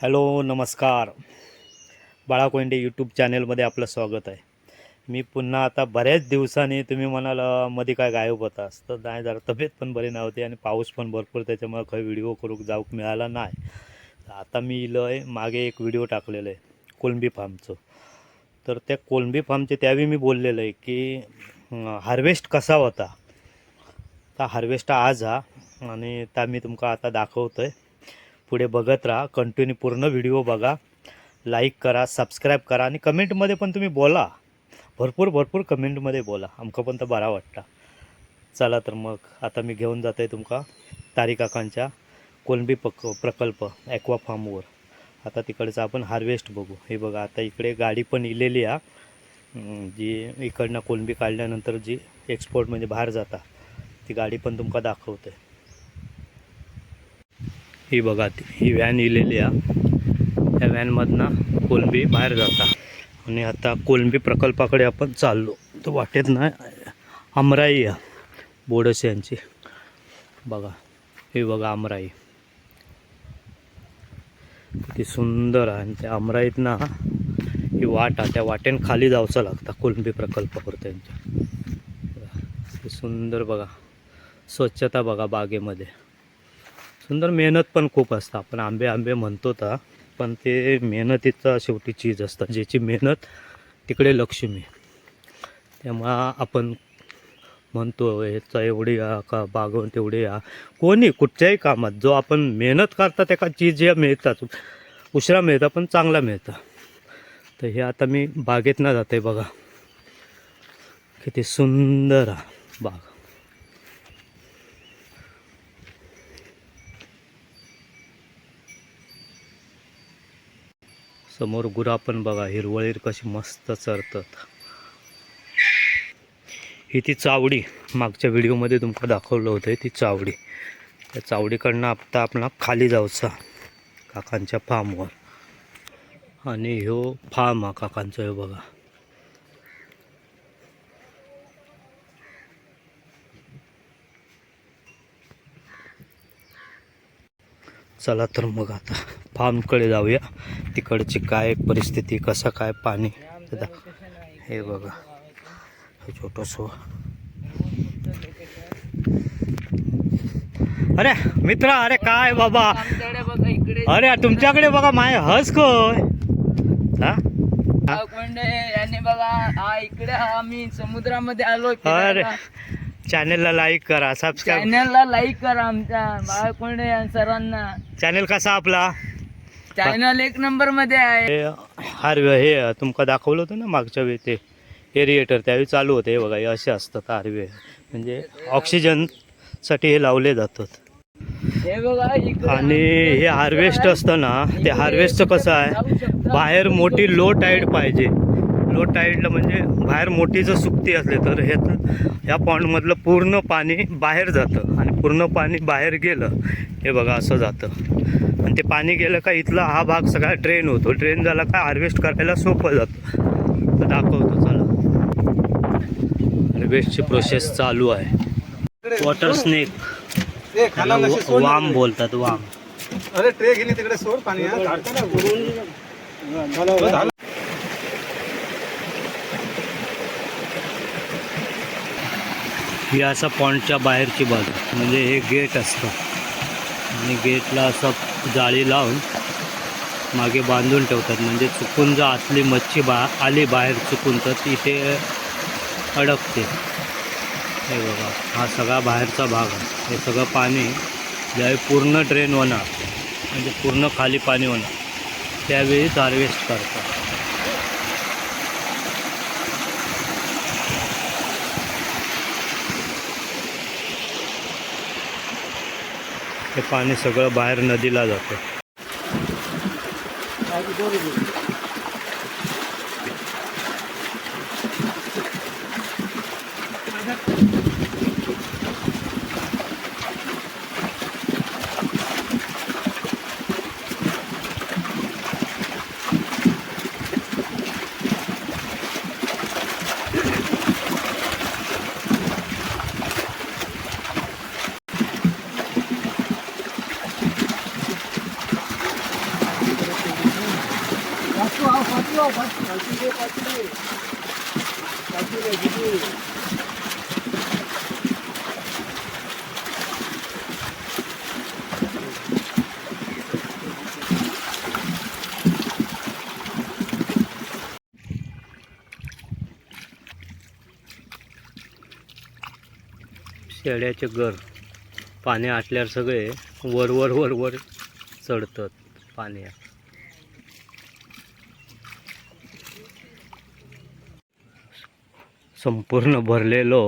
Hello नमस्कार. बाळा Conde YouTube चॅनेलमध्ये आपलं स्वागत आहे. मी पुन्हा आता बऱ्याच दिवसांनी तुम्ही म्हणाल मध्ये काय गायब होतास? तर नाही जरा तब्येत पण बरी नव्हती आणि पाऊस पण भरपूर त्याच्यामुळे काही व्हिडिओ करू जाऊक मिळाला नाही. तर आता मी इलं आहे मागे एक व्हिडिओ टाकलेलं आहे कोलंबी फार्मचं. तर त्या कोलंबी फार्मचे त्यावेळी मी बोललेलं आहे की हार्वेस्ट कसा होता? तर हार्वेस्ट आज हा आणि त्या मी तुमका आता दाखवतो आहे पुढे बघत राहा. कंटिन्यू पूर्ण व्हिडिओ बघा. लाईक करा सबस्क्राईब करा आणि कमेंटमध्ये पण तुम्ही बोला. भरपूर भरपूर कमेंटमध्ये बोला. आमका पण तर बरा वाटता. चला तर मग आता मी घेऊन जात आहे तुमका तारिकाकांच्या कोलंबी पक प्रकल्प ॲक्वा फार्मवर आता तिकडचं आपण हार्वेस्ट बघू. हे बघा आता इकडे गाडी पण इलेली आहे जी इकडनं कोलंबी काढल्यानंतर जी एक्सपोर्ट म्हणजे बाहेर जाता ती गाडी पण तुमका दाखवते ही बघा ती ही व्हॅन इलेली आहे. या व्हॅनमधनं कोलंबी बाहेर जाता. आणि आता कोलंबी प्रकल्पाकडे आपण चाललो. तर वाटेत ना अमराई आहे. बोडस यांची. बघा हे बघा अमराई. किती सुंदर आहे. आणि त्या अमराईत ना ही वाट आहे. त्या वाटेन खाली जावचं लागतं कोलंबी प्रकल्पावर त्यांच्या. सुंदर बघा. स्वच्छता बघा बागेमध्ये. सुंदर मेहनत पण खूप असतं. आपण आंबे आंबे म्हणतो तर पण ते मेहनतीचा शेवटी चीज असतं. ज्याची मेहनत तिकडे लक्ष्मी. तेव्हा आपण म्हणतो ह्याचा एवढी या का बागवून तेवढी या. कोणी कुठच्याही कामात जो आपण मेहनत करता त्याका चीज या मिळतात. उशिरा मिळतं पण चांगला मिळतं. तर हे आता मी बागेतनं जाते बघा. किती सुंदर आहे बाग. समोर गुरा पण बघा हिरवळीर कशी मस्त चरतात. ही ती चावडी मागच्या व्हिडिओमध्ये तुमका दाखवलं होतं ती चावडी. त्या चावडीकडनं आता आपला खाली जाऊचा काकांच्या फार्मवर. आणि ह्यो फार्म हा काकांचा ह्यो बघा. चला तर मग आता फार्मकडे जाऊया. तिकडची काय परिस्थिती कसा काय पाणी? हे बघा. हे छोटंसं. अरे मित्र अरे काय बाबा? अरे तुमच्याकडे बघा माय हस कोय हा? यांनी बघा इकडे आम्ही समुद्रामध्ये आलोय अरे चॅनेलला लाईक करा सबस्क्राईब चॅनलला लाईक करा आमच्या बाळकोंडे सरांना चॅनेल कसा आपला? चॅनल एक नंबरमध्ये आहे. हे हारवे हे तुमका दाखवलं होतं ना मागच्या वेळी ते एरिएटर त्यावेळी चालू होते. हे बघा हे असे असतात हारवे. म्हणजे ऑक्सिजनसाठी हे लावले जातात. हे बघा इकडे आणि हे हार्वेस्ट असतं ना ते हार्वेस्टचं कसं आहे. बाहेर मोठी लो टाईड पाहिजे. लो टाईडला म्हणजे बाहेर मोठी जर सुकती असली तर हे ह्या पॉन्डमधलं पूर्ण पाणी बाहेर जातं. आणि पूर्ण पाणी बाहेर गेलं हे बघा असं जातं. आणि ते पाणी गेलं का इथला हा भाग सगळा ड्रेन होतो ड्रेन झाला का हार्वेस्ट करायला सोपं जातं तर दाखवतो चला हार्वेस्टची प्रोसेस चालू आहे वॉटर स्नेक. वाम बोलतात वाम अरे ट्रे घेणे तिकडे सोड पाणी हा. ना वरून. हो. ही असा पॉन्डच्या बाहेरची बाजू म्हणजे हे गेट असतं आणि गेटला असं जाळी लावून मागे बांधून ठेवतात. म्हणजे चुकून जर आतली मच्छी बा आली बाहेर चुकून तर तिथे अडकते. हे बघा हा सगळा बाहेरचा भाग आहे. हे सगळं पाणी ज्यावेळी पूर्ण ड्रेन होणार म्हणजे पूर्ण खाली पाणी होणार त्यावेळीच हार्वेस्ट करतात. हे पाणी सगळं बाहेर नदीला जातं. शेळ्याचे घर पाणी आटल्यावर सगळे वर वर वर वर चढतात पाण्यात संपूर्ण भरलेलो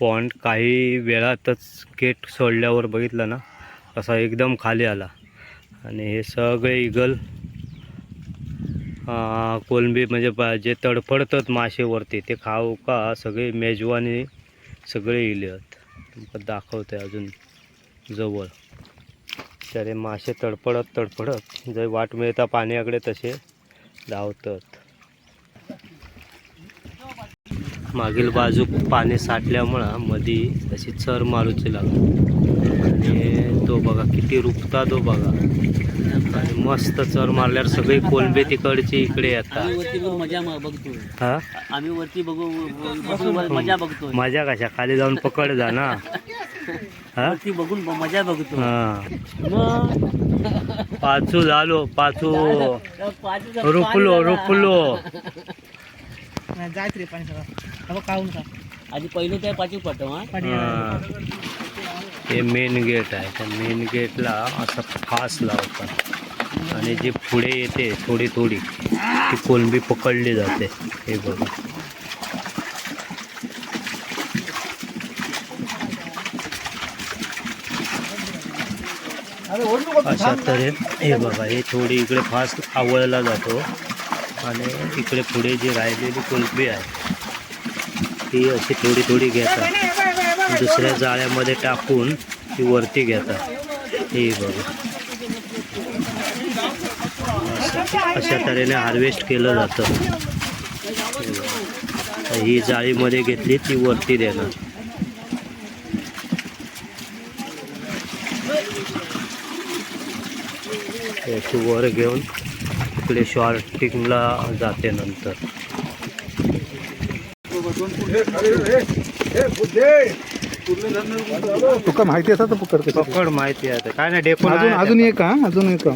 पॉन्ड काही वेळातच गेट सोडल्यावर बघितलं ना असा एकदम खाली आला. आणि हे सगळे इगल कोलंबी म्हणजे पा- जे तडफडतात माशेवरती ते खाऊ का सगळे मेजवानी सगळे इले आहेत. तुमका दाखवते अजून जवळ. तर हे मासे तडफडत तडफडत जर वाट मिळता पाण्याकडे तसे धावतात. मागील बाजू पाणी साठल्यामुळं मधी तशी चर मारूची लागली. आणि तो बघा किती रुपता तो बघा. आणि मस्त चर मारल्यावर सगळी कोलंबी तिकडची इकडे येतात. हा? आम्ही वरती बघू मजा बघतोय. मजा कशा? खाली जाऊन पकड जा ना. हा? वरती बघून मजा हा. मग पाचू झालो पाचू. पाच- रुपलो रुपलो जायत रे पाणी सगळं. खाऊन का आधी पहिलं त्या पाचवी पाठव हा? हा. हे मेन गेट आहे. त्या मेन गेटला असं फास लावतात. आणि जी पुढे येते थोडी थोडी ती कोलंबी पकडली जाते. हे बघा. अशा तऱ्हेन हे बघा हे थोडी इकडे फास्ट आवळला जातो. आणि इकडे पुढे जी राहिलेली कोलंबी आहे ती अशी थोडी थोडी घेतात. दुसऱ्या जाळ्यामध्ये टाकून ती वरती घेतात. हे बघा. अशा तऱ्हेने हार्वेस्ट केलं जातं. हे जाळीमध्ये घेतली ती वरती देणार. याची वर घेऊन इकडे शॉर्टिंगला जाते नंतर. तुका माहिती असं तर पकड माहिती आहे. काय नाही डेकोन अजून. एक हा? अजून एक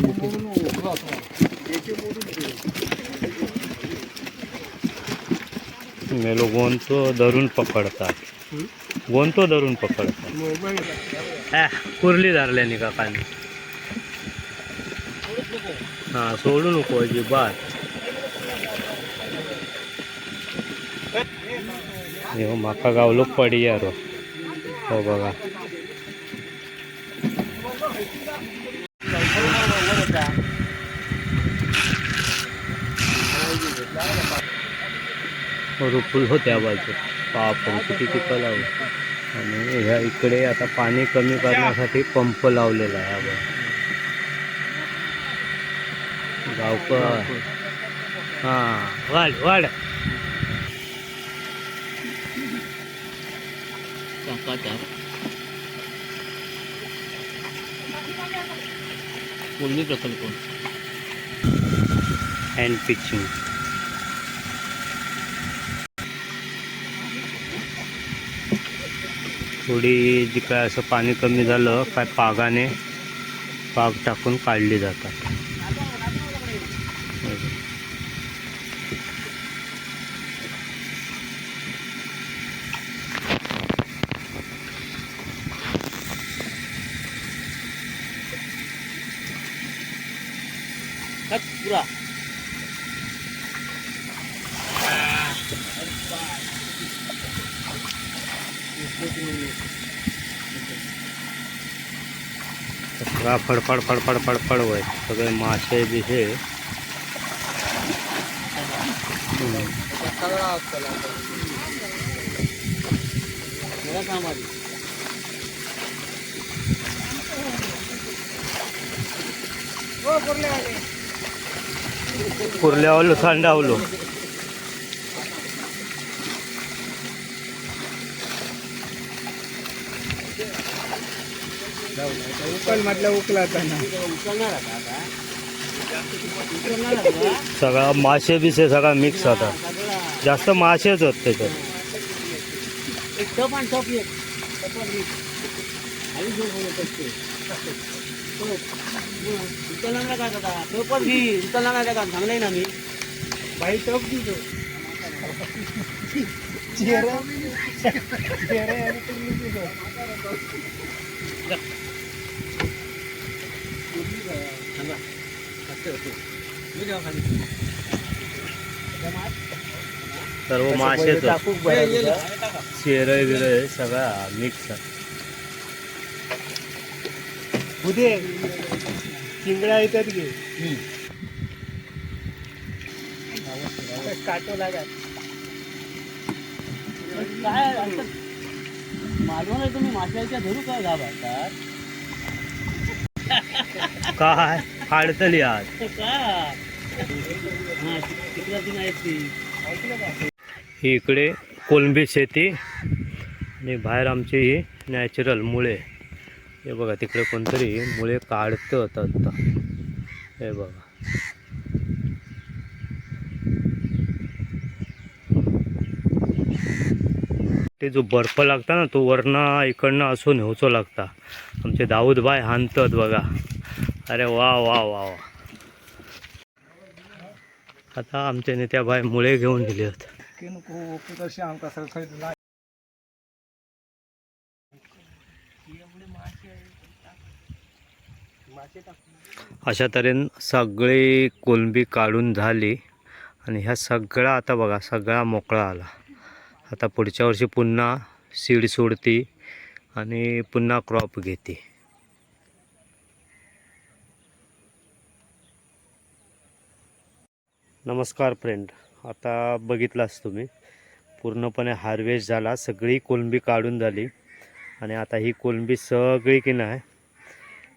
मेलो गोंतो धरून पकडतात. गोंतो धरून पकडतात. ॲ, कुर्ली धरल्याने का पाणी? हा सोडू नको अजिबात. माका गावलो पडी यार हो बघा. रुपूल हो त्या बाजू बापरे किती टिकं लावलं. आणि ह्या इकडे आता पाणी कमी करण्यासाठी पंप लावलेला आहे बघा गावकर हां वाढ वाढ. प्रकल्प हँड पिचिंग थोडी जी काय असं पाणी कमी झालं काय पागाने पाग टाकून काढली जातात. पुरा. सगळा फडफड फडफड फडफड होय सगळे मासे बिसे हम्म. जरा थांब आधी. कुर्ल्यावलो सांडावलो उकल म्हटलं उकला आता ना उचलणार आता आता उतरवणार आहे का? सगळा मासे बिसे सगळा मिक्स होता. जास्त मासेच होत त्याच्यात एक टप आणि टप एक ना मी बाई टप चेहरा चेहरा सर्व मासेच होत टाकूक बरं ये, ये, तुला. ये. टाका. शेरळ बिरळ सगळा मिक्स उदे. चिंगड्या येतात घे. काटो लागत काय मालवण आहे तुम्ही माशाच्या धरू काय? घाबरतात काय? फाडतली आज. ही इकडे कोलंबी शेती आणि बाहेर आमची ही नॅचरल मुळे. हे बघा तिकडे कोणतरी मुळे काढत होतं आता. हे बघा. ते जो बर्फ लागता ना तो वरना इकडनं असून होचो लागता. आमचे दाऊद बाय हाणतात बघा. अरे वा वा वा वा. आता आमच्या नेत्या बाय मुळे घेऊन गेले आहेत. अशा तऱ्हेन सगळी कोलंबी काढून झाली आणि ह्या सगळा आता बघा सगळा मोकळा आला. आता पुढच्या वर्षी पुन्हा सीड सोडती. आणि पुन्हा क्रॉप घेते. नमस्कार फ्रेंड आता बघितलास तुम्ही. पूर्णपणे हार्वेस्ट झाला. सगळी कोलंबी काढून झाली. आणि आता ही कोलंबी सगळी की नाही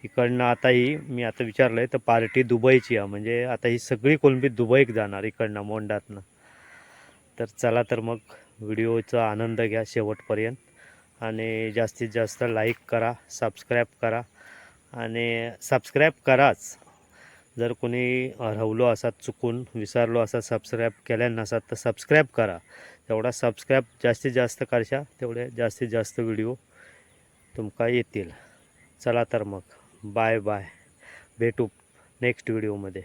इकडनं आता ही मी आता विचारलं आहे तर पार्टी दुबईची आहे. म्हणजे आता ही सगळी कोलंबी दुबईक जाणार इकडनं मोंडातनं तर चला तर मग व्हिडिओचा आनंद घ्या शेवटपर्यंत. आणि जास्तीत जास्त लाईक करा सबस्क्राईब करा आणि सबस्क्राईब कराच. जर कोणी हरवलो असा चुकून विसरलो असा सबस्क्राईब केल्या नसात तर सबस्क्राईब करा. तेवढा सबस्क्राईब जास्तीत जास्त करशा तेवढे जास्तीत जास्त व्हिडिओ तुमका येतील. चला तर मग बाय बाय भेटू नेक्स्ट व्हिडिओमध्ये